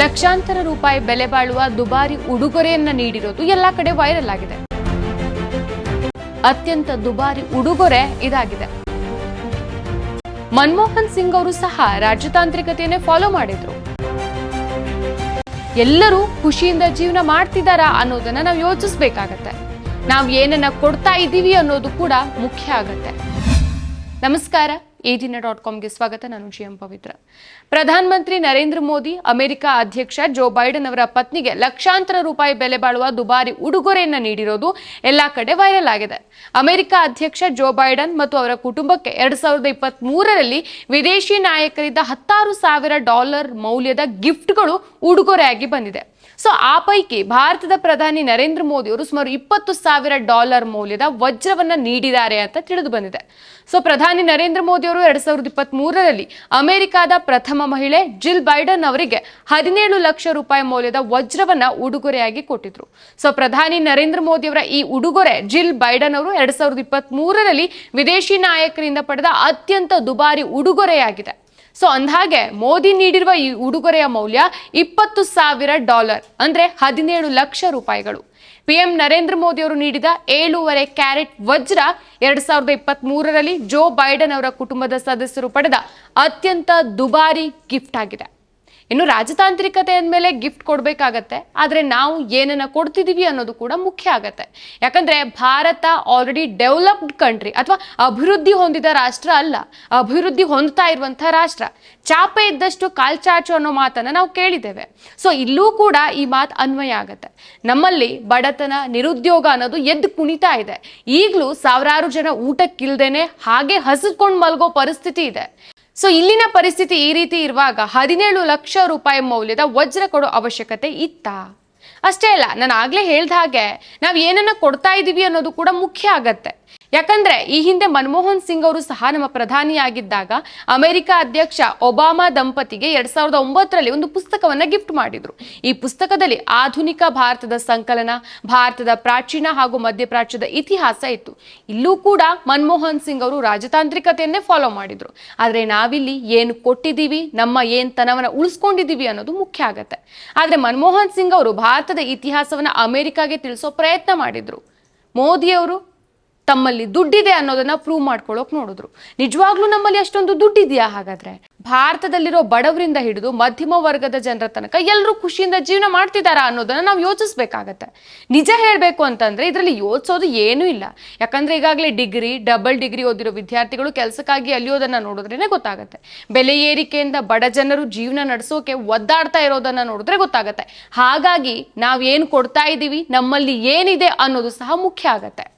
ಲಕ್ಷಾಂತರ ರೂಪಾಯಿ ಬೆಲೆ ಬಾಳುವ ದುಬಾರಿ ಉಡುಗೊರೆಯನ್ನ ನೀಡಿರೋದು ಎಲ್ಲಾ ಕಡೆ ವೈರಲ್ ಆಗಿದೆ. ಅತ್ಯಂತ ದುಬಾರಿ ಉಡುಗೊರೆ ಇದಾಗಿದೆ. ಮನಮೋಹನ್ ಸಿಂಗ್ ಅವರು ಸಹ ರಾಜತಾಂತ್ರಿಕತೆಯನ್ನೇ ಫಾಲೋ ಮಾಡಿದ್ರು. ಎಲ್ಲರೂ ಖುಷಿಯಿಂದ ಜೀವನ ಮಾಡ್ತಿದ್ದಾರಾ ಅನ್ನೋದನ್ನ ನಾವು ಯೋಚಿಸ್ಬೇಕಾಗತ್ತೆ. ನಾವು ಏನನ್ನ ಕೊಡ್ತಾ ಇದ್ದೀವಿ ಅನ್ನೋದು ಕೂಡ ಮುಖ್ಯ ಆಗತ್ತೆ. ನಮಸ್ಕಾರ. ಎ ದಿನ ಡಾಟ್ ಕಾಮ್ಗೆ ಸ್ವಾಗತ. ನಾನು ಜಿಎಂ ಪವಿತ್ರ. ಪ್ರಧಾನಮಂತ್ರಿ ನರೇಂದ್ರ ಮೋದಿ, ಅಮೆರಿಕ ಅಧ್ಯಕ್ಷ ಜೋ ಬೈಡನ್ ಅವರ ಪತ್ನಿಗೆ ಲಕ್ಷಾಂತರ ರೂಪಾಯಿ ಬೆಲೆ ಬಾಳುವ ದುಬಾರಿ ಉಡುಗೊರೆಯನ್ನ ನೀಡಿರೋದು ಎಲ್ಲಾ ಕಡೆ ವೈರಲ್ ಆಗಿದೆ. ಅಮೆರಿಕ ಅಧ್ಯಕ್ಷ ಜೋ ಬೈಡನ್ ಮತ್ತು ಅವರ ಕುಟುಂಬಕ್ಕೆ ಎರಡ್ ಸಾವಿರದ ಇಪ್ಪತ್ತ್ ವಿದೇಶಿ ನಾಯಕರಿಂದ ಹತ್ತಾರು ಸಾವಿರ ಡಾಲರ್ ಮೌಲ್ಯದ ಗಿಫ್ಟ್ಗಳು ಉಡುಗೊರೆಯಾಗಿ ಬಂದಿದೆ. ಸೊ ಆ ಪೈಕಿ ಭಾರತದ ಪ್ರಧಾನಿ ನರೇಂದ್ರ ಮೋದಿ ಅವರು ಸುಮಾರು ಇಪ್ಪತ್ತು ಸಾವಿರ ಡಾಲರ್ ಮೌಲ್ಯದ ವಜ್ರವನ್ನ ನೀಡಿದ್ದಾರೆ ಅಂತ ತಿಳಿದು ಬಂದಿದೆ. ಸೊ ಪ್ರಧಾನಿ ನರೇಂದ್ರ ಮೋದಿ ಅವರು ಎರಡ್ ಸಾವಿರದ ಇಪ್ಪತ್ತ್ ಅಮೆರಿಕದ ಪ್ರಥಮ ಮಹಿಳೆ ಜಿಲ್ ಬೈಡನ್ ಅವರಿಗೆ ಹದಿನೇಳು ಲಕ್ಷ ರೂಪಾಯಿ ಮೌಲ್ಯದ ವಜ್ರವನ್ನ ಉಡುಗೊರೆಯಾಗಿ ಕೊಟ್ಟಿದ್ರು. ಸೊ ಪ್ರಧಾನಿ ನರೇಂದ್ರ ಮೋದಿ ಅವರ ಈ ಉಡುಗೊರೆ ಜಿಲ್ ಬೈಡನ್ ಅವರು ಎರಡ್ ಸಾವಿರದ ಇಪ್ಪತ್ತ್ ವಿದೇಶಿ ನಾಯಕರಿಂದ ಪಡೆದ ಅತ್ಯಂತ ದುಬಾರಿ ಉಡುಗೊರೆಯಾಗಿದೆ. ಸೊ ಅಂದಹಾಗೆ, ಮೋದಿ ನೀಡಿರುವ ಈ ಉಡುಗೊರೆಯ ಮೌಲ್ಯ ಇಪ್ಪತ್ತು ಸಾವಿರ ಡಾಲರ್, ಅಂದ್ರೆ ಹದಿನೇಳು ಲಕ್ಷ ರೂಪಾಯಿಗಳು. ಪಿಎಂ ನರೇಂದ್ರ ಮೋದಿ ಅವರು ನೀಡಿದ ಏಳೂವರೆ ಕ್ಯಾರೆಟ್ ವಜ್ರ ಎರಡ್ ಸಾವಿರದ ಇಪ್ಪತ್ತ್ ಜೋ ಬೈಡನ್ ಅವರ ಕುಟುಂಬದ ಸದಸ್ಯರು ಪಡೆದ ಅತ್ಯಂತ ದುಬಾರಿ ಗಿಫ್ಟ್ ಆಗಿದೆ. ಇನ್ನು ರಾಜತಾಂತ್ರಿಕತೆ ಅಂದಮೇಲೆ ಗಿಫ್ಟ್ ಕೊಡಬೇಕಾಗತ್ತೆ, ಆದರೆ ನಾವು ಏನನ್ನ ಕೊಡ್ತಿದ್ದೀವಿ ಅನ್ನೋದು ಕೂಡ ಮುಖ್ಯ ಆಗತ್ತೆ. ಯಾಕಂದ್ರೆ ಭಾರತ ಆಲ್ರೆಡಿ ಡೆವಲಪ್ಡ್ ಕಂಟ್ರಿ ಅಥವಾ ಅಭಿವೃದ್ಧಿ ಹೊಂದಿದ ರಾಷ್ಟ್ರ ಅಲ್ಲ, ಅಭಿವೃದ್ಧಿ ಹೊಂದ್ತಾ ಇರುವಂಥ ರಾಷ್ಟ್ರ. ಚಾಪೆ ಇದ್ದಷ್ಟು ಕಾಲ್ಚಾಚು ಅನ್ನೋ ಮಾತನ್ನ ನಾವು ಕೇಳಿದ್ದೇವೆ. ಸೊ ಇಲ್ಲೂ ಕೂಡ ಈ ಮಾತು ಅನ್ವಯ ಆಗತ್ತೆ. ನಮ್ಮಲ್ಲಿ ಬಡತನ, ನಿರುದ್ಯೋಗ ಅನ್ನೋದು ಎದ್ದು ಕುಣಿತಾ ಇದೆ. ಈಗಲೂ ಸಾವಿರಾರು ಜನ ಊಟಕ್ಕಿಲ್ದೇನೆ ಹಾಗೆ ಹಸಿದ್ಕೊಂಡು ಮಲಗೋ ಪರಿಸ್ಥಿತಿ ಇದೆ. ಸೊ ಇಲ್ಲಿನ ಪರಿಸ್ಥಿತಿ ಈ ರೀತಿ ಇರುವಾಗ ಹದಿನೇಳು ಲಕ್ಷ ರೂಪಾಯಿ ಮೌಲ್ಯದ ವಜ್ರ ಕೊಡೋ ಅವಶ್ಯಕತೆ ಇತ್ತ? ಅಷ್ಟೇ ಅಲ್ಲ, ನಾನು ಆಗ್ಲೇ ಹೇಳ್ದ ಹಾಗೆ ನಾವು ಏನನ್ನ ಕೊಡ್ತಾ ಇದ್ದೀವಿ ಅನ್ನೋದು ಕೂಡ ಮುಖ್ಯ ಆಗತ್ತೆ. ಯಾಕಂದ್ರೆ ಈ ಹಿಂದೆ ಮನಮೋಹನ್ ಸಿಂಗ್ ಅವರು ಸಹ ನಮ್ಮ ಪ್ರಧಾನಿಯಾಗಿದ್ದಾಗ ಅಮೆರಿಕ ಅಧ್ಯಕ್ಷ ಒಬಾಮಾ ದಂಪತಿಗೆ ಎರಡ್ ಸಾವಿರದ ಒಂಬತ್ತರಲ್ಲಿ ಒಂದು ಪುಸ್ತಕವನ್ನ ಗಿಫ್ಟ್ ಮಾಡಿದ್ರು. ಈ ಪುಸ್ತಕದಲ್ಲಿ ಆಧುನಿಕ ಭಾರತದ ಸಂಕಲನ, ಭಾರತದ ಪ್ರಾಚೀನ ಹಾಗೂ ಮಧ್ಯಪ್ರಾಚ್ಯದ ಇತಿಹಾಸ ಇತ್ತು. ಇಲ್ಲೂ ಕೂಡ ಮನಮೋಹನ್ ಸಿಂಗ್ ಅವರು ರಾಜತಾಂತ್ರಿಕತೆಯನ್ನೇ ಫಾಲೋ ಮಾಡಿದ್ರು. ಆದ್ರೆ ನಾವಿಲ್ಲಿ ಏನು ಕೊಟ್ಟಿದ್ದೀವಿ, ನಮ್ಮ ಏನ್ ತನವನ್ನ ಉಳಿಸ್ಕೊಂಡಿದ್ದೀವಿ ಅನ್ನೋದು ಮುಖ್ಯ ಆಗತ್ತೆ. ಆದ್ರೆ ಮನಮೋಹನ್ ಸಿಂಗ್ ಅವರು ಭಾರತದ ಇತಿಹಾಸವನ್ನ ಅಮೆರಿಕಾಗೆ ತಿಳಿಸೋ ಪ್ರಯತ್ನ ಮಾಡಿದ್ರು. ಮೋದಿ ಅವರು ತಮ್ಮಲ್ಲಿ ದುಡ್ಡಿದೆ ಅನ್ನೋದನ್ನ ಪ್ರೂವ್ ಮಾಡ್ಕೊಳ್ಳೋಕೆ ನೋಡಿದ್ರು. ನಿಜವಾಗ್ಲೂ ನಮ್ಮಲ್ಲಿ ಅಷ್ಟೊಂದು ದುಡ್ಡಿದೆಯಾ ಹಾಗಾದ್ರೆ? ಭಾರತದಲ್ಲಿರೋ ಬಡವರಿಂದ ಹಿಡಿದು ಮಧ್ಯಮ ವರ್ಗದ ಜನರ ತನಕ ಎಲ್ಲರೂ ಖುಷಿಯಿಂದ ಜೀವನ ಮಾಡ್ತಿದ್ದಾರಾ ಅನ್ನೋದನ್ನ ನಾವು ಯೋಚಿಸ್ಬೇಕಾಗತ್ತೆ. ನಿಜ ಹೇಳಬೇಕು ಅಂತಂದ್ರೆ ಇದರಲ್ಲಿ ಯೋಚಿಸೋದು ಏನೂ ಇಲ್ಲ. ಯಾಕಂದ್ರೆ ಈಗಾಗಲೇ ಡಿಗ್ರಿ, ಡಬಲ್ ಡಿಗ್ರಿ ಓದಿರೋ ವಿದ್ಯಾರ್ಥಿಗಳು ಕೆಲಸಕ್ಕಾಗಿ ಅಲಿಯೋದನ್ನ ನೋಡಿದ್ರೇನೆ ಗೊತ್ತಾಗುತ್ತೆ. ಬೆಲೆ ಏರಿಕೆಯಿಂದ ಬಡ ಜನರು ಜೀವನ ನಡೆಸೋಕೆ ಒದ್ದಾಡ್ತಾ ಇರೋದನ್ನ ನೋಡಿದ್ರೆ ಗೊತ್ತಾಗತ್ತೆ. ಹಾಗಾಗಿ ನಾವ್ ಏನ್ ಕೊಡ್ತಾ ಇದ್ದೀವಿ, ನಮ್ಮಲ್ಲಿ ಏನಿದೆ ಅನ್ನೋದು ಸಹ ಮುಖ್ಯ ಆಗತ್ತೆ.